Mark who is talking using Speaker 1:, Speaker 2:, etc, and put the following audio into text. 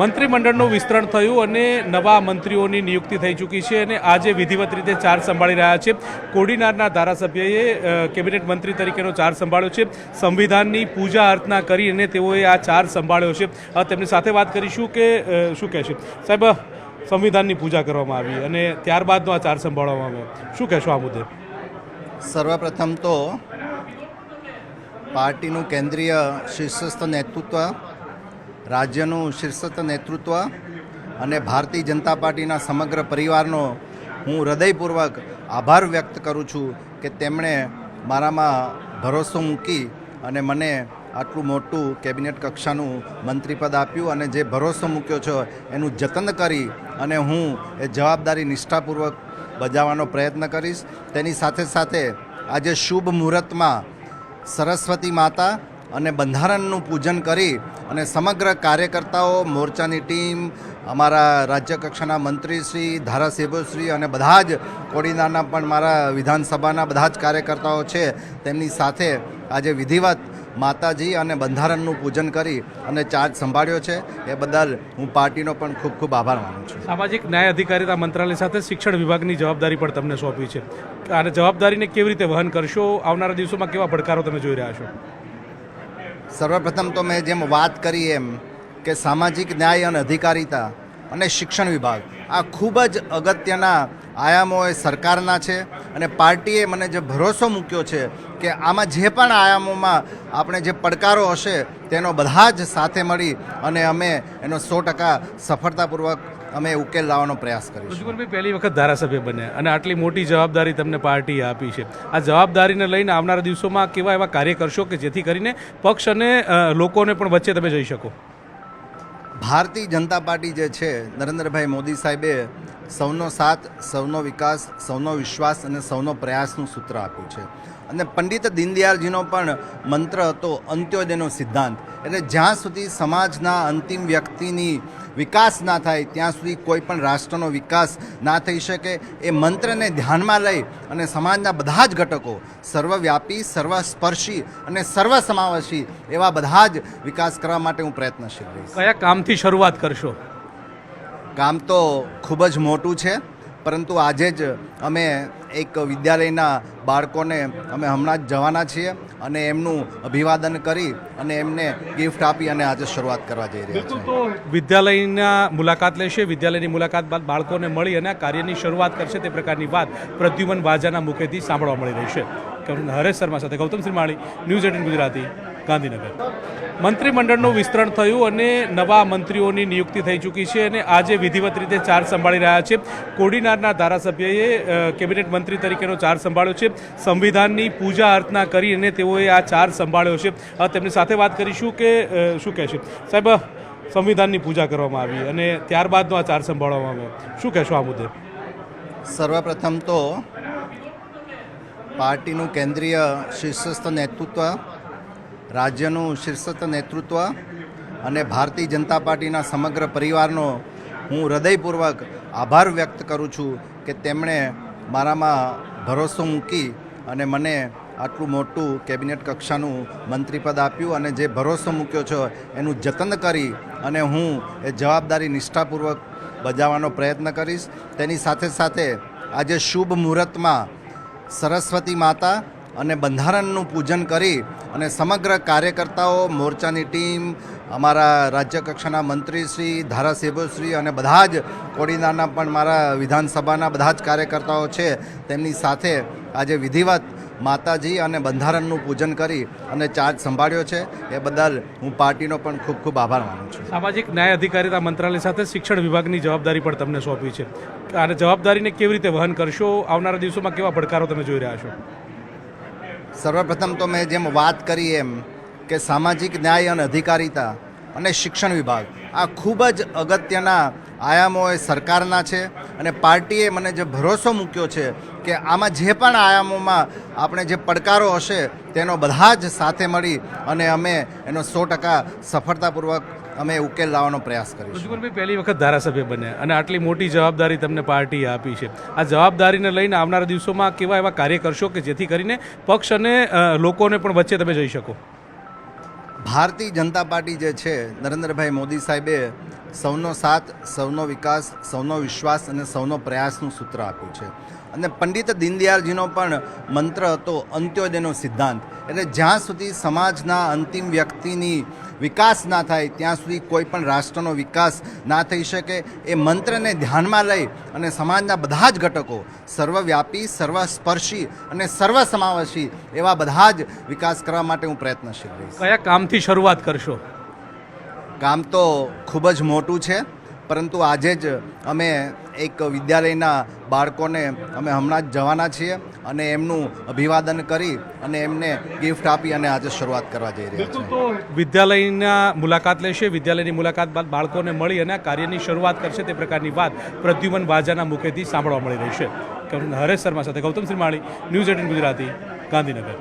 Speaker 1: મંત્રીમંડળનું વિસ્તરણ થયું અને નવા મંત્રીઓની નિયુક્તિ થઈ ચૂકી છે અને આજે વિધિવત રીતે ચાર્જ સંભાળી રહ્યા છે. કોડીનારના ધારાસભ્યએ કેબિનેટ મંત્રી તરીકેનો ચાર્જ સંભાળ્યો છે. સંવિધાનની પૂજા અર્ચના કરી અને તેઓએ આ ચાર્જ સંભાળ્યો છે. તેમની સાથે વાત કરીશું કે શું કહે છે? સાહેબ સંવિધાનની પૂજા કરવામાં આવી અને ત્યારબાદનો આ ચાર્જ સંભાળવામાં આવ્યો. શું કહેશો આ મુદ્દે?
Speaker 2: સર્વપ્રથમ તો પાર્ટીનું કેન્દ્રીય શીર્ષસ્થ નેતૃત્વ રાજ્યનું શીર્ષસ્થ નેતૃત્વ અને ભારતીય જનતા પાર્ટીના સમગ્ર પરિવારનો હું હૃદયપૂર્વક આભાર વ્યક્ત કરું છું કે તેમણે મારામાં ભરોસો મૂકી અને મને આટલું મોટું કેબિનેટ કક્ષાનું મંત્રીપદ આપ્યું અને જે ભરોસો મૂક્યો છે એનું જતન કરી અને હું એ જવાબદારી નિષ્ઠાપૂર્વક બજાવવાનો પ્રયત્ન કરીશ. તેની સાથે સાથે આજે શુભ મુહૂર્તમાં સરસ્વતી માતા અને બંધારણનું પૂજન કરી અને સમગ્ર કાર્યકર્તાઓ, મોરચાની ટીમ, અમારા રાજ્ય કક્ષાના મંત્રીશ્રી ધારાસભ્યશ્રી અને બધા જ કોડીનારના પણ મારા વિધાનસભાના બધા જ કાર્યકર્તાઓ છે, તેમની સાથે આજે વિધિવત માતાજી અને બંધારણનું પૂજન કરી અને ચાર્જ સંભાળ્યો છે. એ બદલ હું પાર્ટીનો પણ ખૂબ ખૂબ આભાર માનું છું.
Speaker 1: સામાજિક ન્યાય અધિકારીતા મંત્રાલય સાથે શિક્ષણ વિભાગની જવાબદારી પણ તમને સોંપી છે. અને જવાબદારીને કેવી રીતે વહન કરશો? આવનારા દિવસોમાં કેવા પડકારો તમે જોઈ રહ્યા છો?
Speaker 2: સર્વપ્રથમ તો મેં જેમ વાત કરી એમ કે સામાજિક ન્યાય અને અધિકારિતા અને શિક્ષણ વિભાગ આ ખૂબ જ અગત્યના આયામો એ સરકારના છે અને પાર્ટીએ મને જે ભરોસો મૂક્યો છે કે આમાં જે પણ આયામોમાં આપણે જે પડકારો હશે તેનો બધા જ સાથે મળી અને અમે એનો સો ટકા સફળતાપૂર્વક અમે ઉકેલ લાવવાનો પ્રયાસ કરીશું.
Speaker 1: ઋષિકુલભાઈ પહેલી વખત ધારાસભ્ય બન્યા અને આટલી મોટી જવાબદારી તમને પાર્ટીએ આપી છે. આ જવાબદારીને લઈને આવનારા દિવસોમાં કેવા એવા કાર્ય કરશો કે જેથી કરીને પક્ષ અને લોકોને પણ વચ્ચે તમે જઈ શકો?
Speaker 2: ભારતીય જનતા પાર્ટી જે છે નરેન્દ્રભાઈ મોદી સાહેબે સૌનો સાથ સૌનો વિકાસ સૌનો વિશ્વાસ અને સૌનો પ્રયાસનું સૂત્ર આપ્યું છે. અને પંડિત દીનદયાળજીનો પણ મંત્ર હતો અંત્યોદયનો સિદ્ધાંત. એટલે જ્યાં સુધી સમાજના અંતિમ વ્યક્તિની વિકાસ ના થાય ત્યાં સુધી કોઈ પણ રાષ્ટ્રનો વિકાસ ના થઈ શકે. એ મંત્રને ધ્યાનમાં લઈ અને સમાજના બધા જ ઘટકો સર્વવ્યાપી સર્વસ્પર્શી અને સર્વસમાવેશી એવા બધા જ વિકાસ કરવા માટે હું પ્રયત્નશીલ રહીશ.
Speaker 1: કયા કામથી શરૂઆત કરશો?
Speaker 2: કામ તો ખૂબ જ મોટું છે. પરંતુ આજે જ અમે એક વિદ્યાલયના બાળકોને અમે હમણાં જ જવાના છીએ અને એમનું અભિવાદન કરી અને એમને ગિફ્ટ આપી અને આજે શરૂઆત કરવા જઈ રહ્યા
Speaker 1: છે
Speaker 2: છીએ.
Speaker 1: વિદ્યાલયના મુલાકાત લેશે વિદ્યાલયની મુલાકાત બાદ બાળકોને મળી અને આ કાર્યની શરૂઆત કરશે તે પ્રકારની વાત પ્રદ્યુમન વાજાના મુખેથી સાંભળવા મળી રહી છે. હરેશ શર્મા સાથે ગૌતમ શ્રીમાળી ન્યૂઝ એટીન ગુજરાતી. ગાંધીનગર. મંત્રીમંડળનું વિસ્તરણ થયું અને નવા મંત્રીઓની નિયુક્તિ થઈ ચૂકી છે અને આજે વિધિવત રીતે ચાર્જ સંભાળી રહ્યા છે. કોડીનારના ધારાસભ્યએ કેબિનેટ મંત્રી તરીકેનો ચાર્જ સંભાળ્યો છે. સંવિધાનની પૂજા અર્ચના કરી અને તેઓએ આ ચાર્જ સંભાળ્યો છે. તેમની સાથે વાત કરીશું કે શું કહે છે? સાહેબ, સંવિધાનની પૂજા કરવામાં આવી અને ત્યારબાદનો આ ચાર્જ સંભાળવામાં આવ્યો. શું કહેશો આ મુદ્દે?
Speaker 2: સર્વપ્રથમ તો પાર્ટીનું કેન્દ્રીય શીર્ષસ્થ નેતૃત્વ રાજ્યનું શીર્ષસ્થ નેતૃત્વ અને ભારતીય જનતા પાર્ટીના સમગ્ર પરિવારનો હું હૃદયપૂર્વક આભાર વ્યક્ત કરું છું કે તેમણે મારામાં ભરોસો મૂકી અને મને આટલું મોટું કેબિનેટ કક્ષાનું મંત્રીપદ આપ્યું અને જે ભરોસો મૂક્યો છે એનું જતન કરી અને હું એ જવાબદારી નિષ્ઠાપૂર્વક બજાવવાનો પ્રયત્ન કરીશ. તેની સાથે સાથે આજે શુભ મુહૂર્તમાં સરસ્વતી માતા અને બંધારણનું પૂજન કરી અને સમગ્ર કાર્યકર્તાઓ, મોરચાની ટીમ, અમારા રાજ્ય કક્ષાના મંત્રીશ્રી ધારાસભ્યશ્રી અને બધા જ કોડીનારના પણ મારા વિધાનસભાના બધા જ કાર્યકર્તાઓ છે, તેમની સાથે આજે વિધિવત માતાજી અને બંધારણનું પૂજન કરી અને ચાર્જ સંભાળ્યો છે. એ બદલ હું પાર્ટીનો પણ ખૂબ ખૂબ આભાર માનું છું.
Speaker 1: સામાજિક ન્યાય અધિકારીતા મંત્રાલય સાથે શિક્ષણ વિભાગની જવાબદારી પણ તમને સોંપી છે. અને જવાબદારીને કેવી રીતે વહન કરશો? આવનારા દિવસોમાં કેવા પડકારો તમે જોઈ રહ્યા છો?
Speaker 2: સર્વપ્રથમ તો મેં જેમ વાત કરી એમ કે સામાજિક ન્યાય અને અધિકારિતા અને શિક્ષણ વિભાગ આ ખૂબ જ અગત્યના આયામો એ સરકારના છે અને પાર્ટીએ મને જે ભરોસો મૂક્યો છે કે આમાં જે પણ આયામોમાં આપણે જે પડકારો હશે તેનો બધા જ સાથે મળી અને અમે એનો સો ટકા સફળતાપૂર્વક અમે ઉકેલ લાવવાનો પ્રયાસ કરીશું.
Speaker 1: ઋષિકુલભાઈ પહેલી વખત ધારાસભ્ય બન્યા અને આટલી મોટી જવાબદારી તમને પાર્ટીએ આપી છે. આ જવાબદારીને લઈને આવનારા દિવસોમાં કેવા એવા કાર્ય કરશો કે જેથી કરીને પક્ષ અને લોકોને પણ વચ્ચે તમે જઈ શકો?
Speaker 2: ભારતીય જનતા પાર્ટી જે છે નરેન્દ્રભાઈ મોદી સાહેબે સૌનો સાથ સૌનો વિકાસ સૌનો વિશ્વાસ અને સૌનો પ્રયાસનું સૂત્ર આપ્યું છે. અને પંડિત દીનદયાળજીનો પણ મંત્ર હતો અંત્યોદયનો સિદ્ધાંત. એટલે જ્યાં સુધી સમાજના અંતિમ વ્યક્તિની વિકાસ ના થાય ત્યાં સુધી કોઈ પણ રાષ્ટ્રનો વિકાસ ના થઈ શકે. એ મંત્રને ધ્યાનમાં લઈ અને સમાજના બધા જ ઘટકો સર્વવ્યાપી સર્વસ્પર્શી અને સર્વસમાવેશી એવા બધા જ વિકાસ કરવા માટે હું પ્રયત્નશીલ રહીશ.
Speaker 1: કયા કામથી શરૂઆત કરશો?
Speaker 2: કામ તો ખૂબ જ મોટું છે. પરંતુ આજે જ અમે એક વિદ્યાલયના બાળકોને અમે હમણાં જ જવાના છીએ અને એમનું અભિવાદન કરી અને એમને ગિફ્ટ આપી અને આજે શરૂઆત કરવા જઈ રહ્યા છીએ.
Speaker 1: વિદ્યાલયના મુલાકાત લેશે વિદ્યાલયની મુલાકાત બાદ બાળકોને મળી અને આ કાર્યની શરૂઆત કરશે તે પ્રકારની વાત પ્રદ્યુમન વાજાના મુખેથી સાંભળવા મળી રહી છે. હરેશ શર્મા સાથે ગૌતમ શ્રીમાળી ન્યૂઝ એટીન ગુજરાતી ગાંધીનગર.